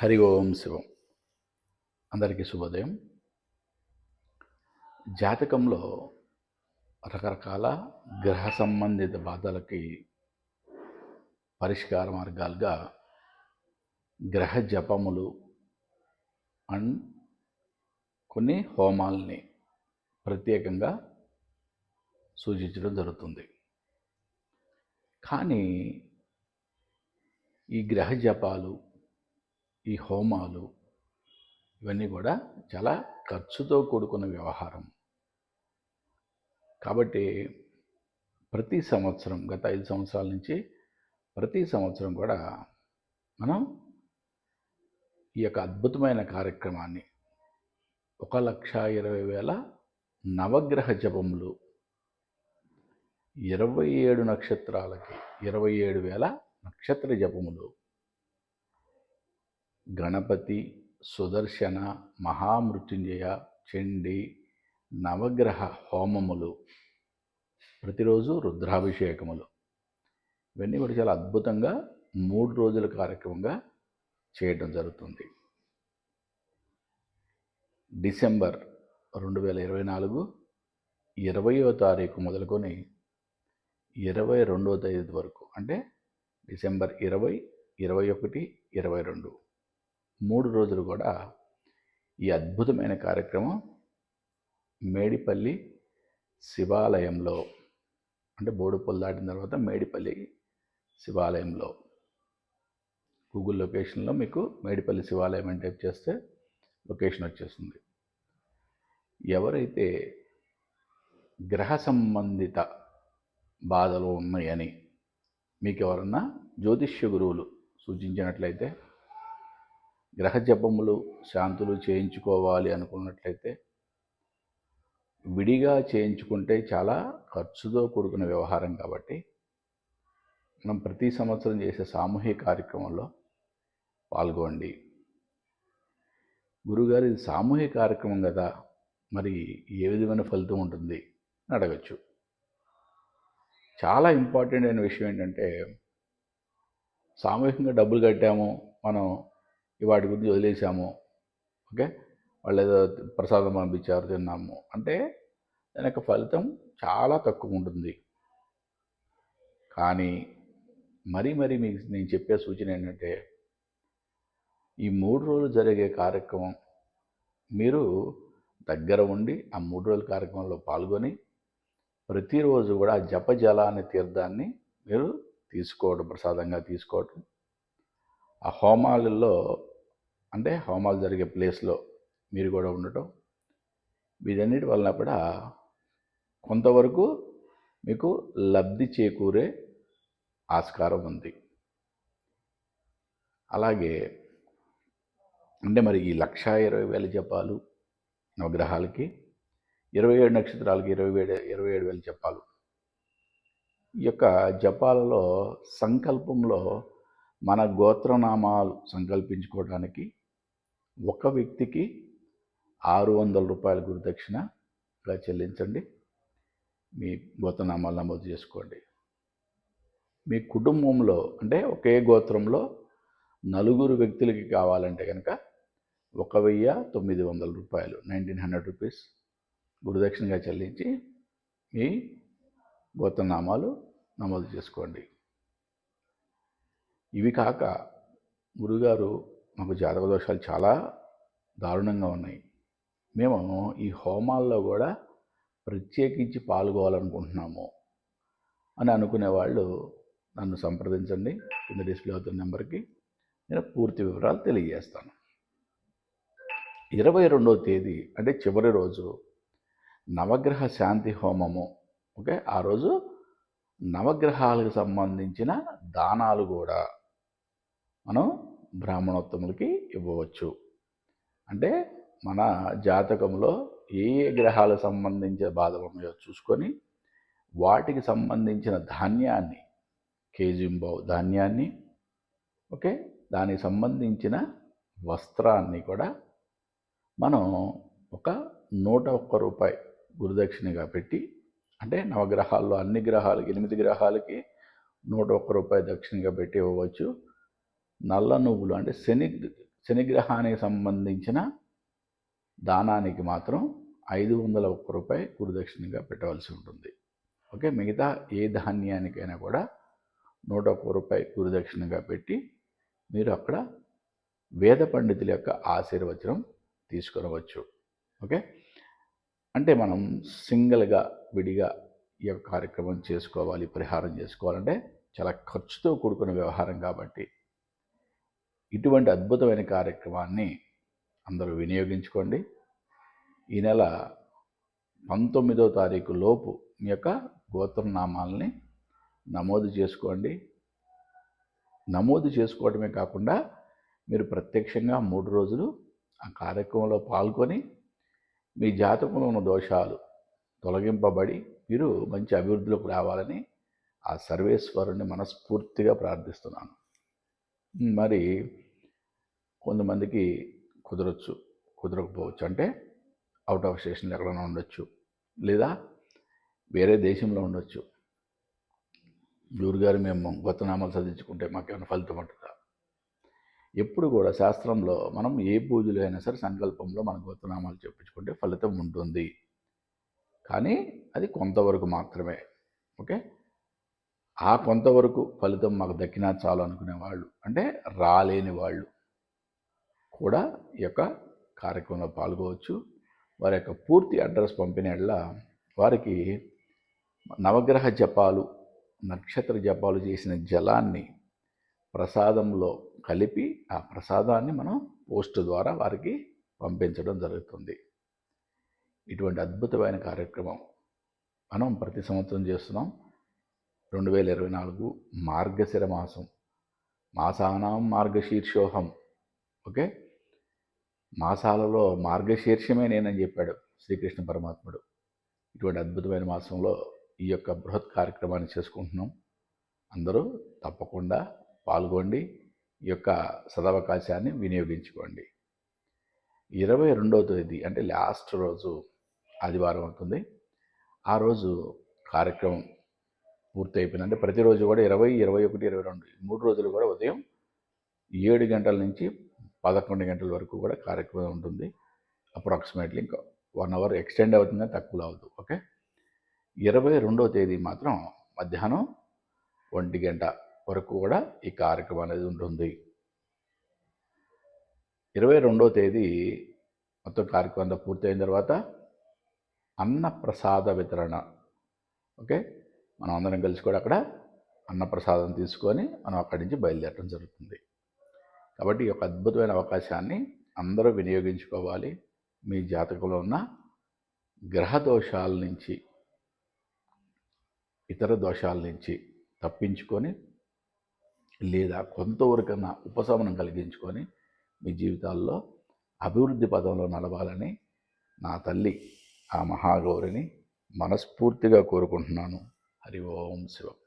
హరి ఓం శివం. అందరికీ శుభోదయం. జాతకంలో రకరకాల గ్రహ సంబంధిత బాధలకి పరిష్కార మార్గాలుగా గ్రహ జపములు అండ్ కొన్ని హోమాల్ని ప్రత్యేకంగా సూచించడం జరుగుతుంది. కానీ ఈ గ్రహ జపాలు ఈ హోమాలు ఇవన్నీ కూడా చాలా ఖర్చుతో కూడుకున్న వ్యవహారం. కాబట్టి ప్రతి సంవత్సరం గత ఐదు సంవత్సరాల నుంచి ప్రతి సంవత్సరం కూడా మనం ఈ యొక్క అద్భుతమైన కార్యక్రమాన్ని ఒక లక్ష ఇరవై వేల నవగ్రహ జపములు ఇరవై ఏడు నక్షత్రాలకి ఇరవై ఏడు వేల నక్షత్ర జపములు గణపతి సుదర్శన మహామృత్యుంజయ చండి నవగ్రహ హోమములు. ప్రతిరోజు రుద్రాభిషేకములు. ఇవన్నీ కూడా చాలా అద్భుతంగా మూడు రోజుల కార్యక్రమంగా చేయడం జరుగుతుంది. డిసెంబర్ రెండు వేల ఇరవై నాలుగు ఇరవయో తారీఖు మొదలుకొని ఇరవై రెండవ తేదీ వరకు అంటే డిసెంబర్ ఇరవై ఇరవై ఒకటి ఇరవై రెండు. మూడు రోజులు కూడా ఈ అద్భుతమైన కార్యక్రమం మేడిపల్లి శివాలయంలో అంటే బోడుపల్లి దాటిన తర్వాత మేడిపల్లి శివాలయంలో. గూగుల్ లొకేషన్లో మీకు మేడిపల్లి శివాలయం అని టైప్ చేస్తే లొకేషన్ వచ్చేస్తుంది. ఎవరైతే గ్రహ సంబంధిత బాధలు ఉన్నాయని మీకు ఎవరన్నా జ్యోతిష్య గురువులు సూచించినట్లయితే గ్రహ జపములు శాంతులు చేయించుకోవాలి అనుకున్నట్లయితే విడిగా చేయించుకుంటే చాలా ఖర్చుతో కూడుకున్న వ్యవహారం కాబట్టి మనం ప్రతి సంవత్సరం చేసే సామూహిక కార్యక్రమంలో పాల్గొండి. గురుగారు ఇది సామూహిక కార్యక్రమం కదా మరి ఏ విధమైన ఫలితం ఉంటుంది అని అడగచ్చు. చాలా ఇంపార్టెంట్ అయిన విషయం ఏంటంటే సామూహికంగా డబ్బులు కట్టాము మనం వాటి గురించి వదిలేసాము ఓకే? వాళ్ళు ఏదో ప్రసాదం పంపించారు తిన్నాము. అంటే దాని యొక్క ఫలితం చాలా తక్కువ ఉంటుంది. కానీ మరీ మరీ మీకు నేను చెప్పే సూచన ఏంటంటే ఈ మూడు రోజులు జరిగే కార్యక్రమం మీరు దగ్గర ఉండి ఆ మూడు రోజుల కార్యక్రమంలో పాల్గొని ప్రతిరోజు కూడా జపజలాన్ని అనే తీర్థాన్ని మీరు తీసుకోవడం ప్రసాదంగా తీసుకోవటం ఆ హోమాలలో అంటే హోమాలు జరిగే ప్లేస్లో మీరు కూడా ఉండటం వీటన్నిటి వలన కూడా కొంతవరకు మీకు లబ్ధి చేకూరే ఆస్కారం ఉంది. అలాగే అంటే మరి ఈ లక్ష ఇరవై వేల జపాలు నవగ్రహాలకి ఇరవై ఏడు నక్షత్రాలకి ఇరవై ఏడు ఇరవై ఏడు వేల జపాలు. ఈ యొక్క జపాలలో సంకల్పంలో మన గోత్రనామాలు సంకల్పించుకోవడానికి ఒక వ్యక్తికి ఆరు వందల రూపాయల గురుదక్షిణగా చెల్లించండి. మీ గోత్రనామాలు నమోదు చేసుకోండి. మీ కుటుంబంలో అంటే ఒకే గోత్రంలో నలుగురు వ్యక్తులకి కావాలంటే కనుక ఒక వెయ్యి తొమ్మిది వందల రూపాయలు నైన్టీన్ హండ్రెడ్ రూపీస్ గురుదక్షిణగా చెల్లించి మీ గోత్రనామాలు నమోదు చేసుకోండి. ఇవి కాక గురుగారు మాకు జాతక దోషాలు చాలా దారుణంగా ఉన్నాయి. మేము ఈ హోమాల్లో కూడా ప్రత్యేకించి పాల్గొవాలనుకుంటున్నాము అని అనుకునే వాళ్ళు నన్ను సంప్రదించండి. కింద డిస్ప్లే అవుతున్న నెంబర్కి నేను పూర్తి వివరాలు తెలియజేస్తాను. ఇరవై రెండవ తేదీ అంటే చివరి రోజు నవగ్రహ శాంతి హోమము. ఓకే? ఆ రోజు నవగ్రహాలకు సంబంధించిన దానాలు కూడా మనం బ్రాహ్మణోత్తములకి ఇవ్వవచ్చు. అంటే మన జాతకంలో ఏ ఏ గ్రహాలకు సంబంధించిన బాధలు ఉన్నాయో చూసుకొని వాటికి సంబంధించిన ధాన్యాన్ని కేజింబావు ధాన్యాన్ని ఓకే దానికి సంబంధించిన వస్త్రాన్ని కూడా మనం ఒక నూట ఒక్క రూపాయి గురుదక్షిణగా పెట్టి అంటే నవగ్రహాల్లో అన్ని గ్రహాలకి ఎనిమిది గ్రహాలకి నూట ఒక్క రూపాయి దక్షిణగా పెట్టి ఇవ్వవచ్చు. నల్ల నువ్వులు అంటే శని శనిగ్రహానికి సంబంధించిన దానానికి మాత్రం ఐదు వందల ఒక్క రూపాయి గురుదక్షిణగా పెట్టవలసి ఉంటుంది. ఓకే మిగతా ఏ ధాన్యానికైనా కూడా నూట ఒక్క రూపాయి గురుదక్షిణగా పెట్టి మీరు అక్కడ వేద పండితుల యొక్క ఆశీర్వచనం తీసుకురవచ్చు ఓకే అంటే మనం సింగిల్గా విడిగా ఈ యొక్క కార్యక్రమం చేసుకోవాలి పరిహారం చేసుకోవాలంటే చాలా ఖర్చుతో కూడుకున్న వ్యవహారం కాబట్టి ఇటువంటి అద్భుతమైన కార్యక్రమాన్ని అందరూ వినియోగించుకోండి. ఈ నెల పంతొమ్మిదో తారీఖు లోపు మీ యొక్క గోత్రనామాల్ని నమోదు చేసుకోండి. నమోదు చేసుకోవడమే కాకుండా మీరు ప్రత్యక్షంగా మూడు రోజులు ఆ కార్యక్రమంలో పాల్గొని మీ జాతకంలో ఉన్న దోషాలు తొలగింపబడి మీరు మంచి అభివృద్ధిలోకి రావాలని ఆ సర్వేశ్వరుని మనస్ఫూర్తిగా ప్రార్థిస్తున్నాను. మరి కొంతమందికి కుదరచ్చు కుదరకపోవచ్చు. అంటే అవుట్ ఆఫ్ స్టేషన్లో ఎక్కడైనా ఉండొచ్చు. లేదా వేరే దేశంలో ఉండొచ్చు. గురుగారు మేము గొత్తనామాలు చదివించుకుంటే మాకేమైనా ఫలితం ఉంటుందా? ఎప్పుడు కూడా శాస్త్రంలో మనం ఏ పూజలు అయినా సరే సంకల్పంలో మన గోత్రనామాలు చెప్పించుకుంటే ఫలితం ఉంటుంది. కానీ అది కొంతవరకు మాత్రమే. ఓకే? ఆ కొంతవరకు ఫలితం మాకు దక్కినా చాలు అనుకునే వాళ్ళు అంటే రాలేని వాళ్ళు. కూడా ఈ యొక్క కార్యక్రమంలో పాల్గొవచ్చు. వారి యొక్క పూర్తి అడ్రస్ పంపినట్ల వారికి నవగ్రహ జపాలు నక్షత్ర జపాలు చేసిన జలాన్ని ప్రసాదంలో కలిపి ఆ ప్రసాదాన్ని మనం పోస్ట్ ద్వారా వారికి పంపించడం జరుగుతుంది. ఇటువంటి అద్భుతమైన కార్యక్రమం మనం ప్రతి సంవత్సరం చేస్తున్నాం. రెండు వేల ఇరవై నాలుగు మార్గశిర మాసం మాసానాం మార్గశీర్షోహం ఓకే? మాసాలలో మార్గశీర్షమే నేనని చెప్పాడు శ్రీకృష్ణ పరమాత్ముడు. ఇటువంటి అద్భుతమైన మాసంలో ఈ యొక్క బృహత్ కార్యక్రమాన్ని చేసుకుంటున్నాం. అందరూ తప్పకుండా పాల్గొండి ఈ యొక్క సదవకాశాన్ని వినియోగించుకోండి. ఇరవై రెండవ తేదీ అంటే లాస్ట్ రోజు ఆదివారం అవుతుంది. ఆ రోజు కార్యక్రమం పూర్తయిపోయింది. అంటే ప్రతిరోజు కూడా ఇరవై ఇరవై ఒకటి ఇరవై రెండు మూడు రోజులు కూడా ఉదయం ఏడు గంటల నుంచి పదకొండు గంటల వరకు కూడా కార్యక్రమం ఉంటుంది. అప్రాక్సిమేట్లీ ఇంకా వన్ అవర్ ఎక్స్టెండ్ అవుతుందని తక్కువ అవ్వదు ఓకే? ఇరవై రెండవ తేదీ మాత్రం మధ్యాహ్నం ఒంటి గంట వరకు కూడా ఈ కార్యక్రమం అనేది ఉంటుంది. ఇరవై రెండవ తేదీ మొత్తం కార్యక్రమం పూర్తయిన తర్వాత అన్నప్రసాద వితరణ. ఓకే? మనం అందరం కలిసి కూడా అక్కడ అన్నప్రసాదం తీసుకొని మనం అక్కడి నుంచి బయలుదేరడం జరుగుతుంది. కాబట్టి ఈ యొక్క అద్భుతమైన అవకాశాన్ని అందరూ వినియోగించుకోవాలి. మీ జాతకంలో ఉన్న గ్రహ దోషాల నుంచి ఇతర దోషాల నుంచి తప్పించుకొని లేదా కొంతవరకన్నా ఉపశమనం కలిగించుకొని మీ జీవితాల్లో అభివృద్ధి పదంలో నడవాలని నా తల్లి ఆ మహాగౌరిని మనస్ఫూర్తిగా కోరుకుంటున్నాను. హరి ఓం శివం.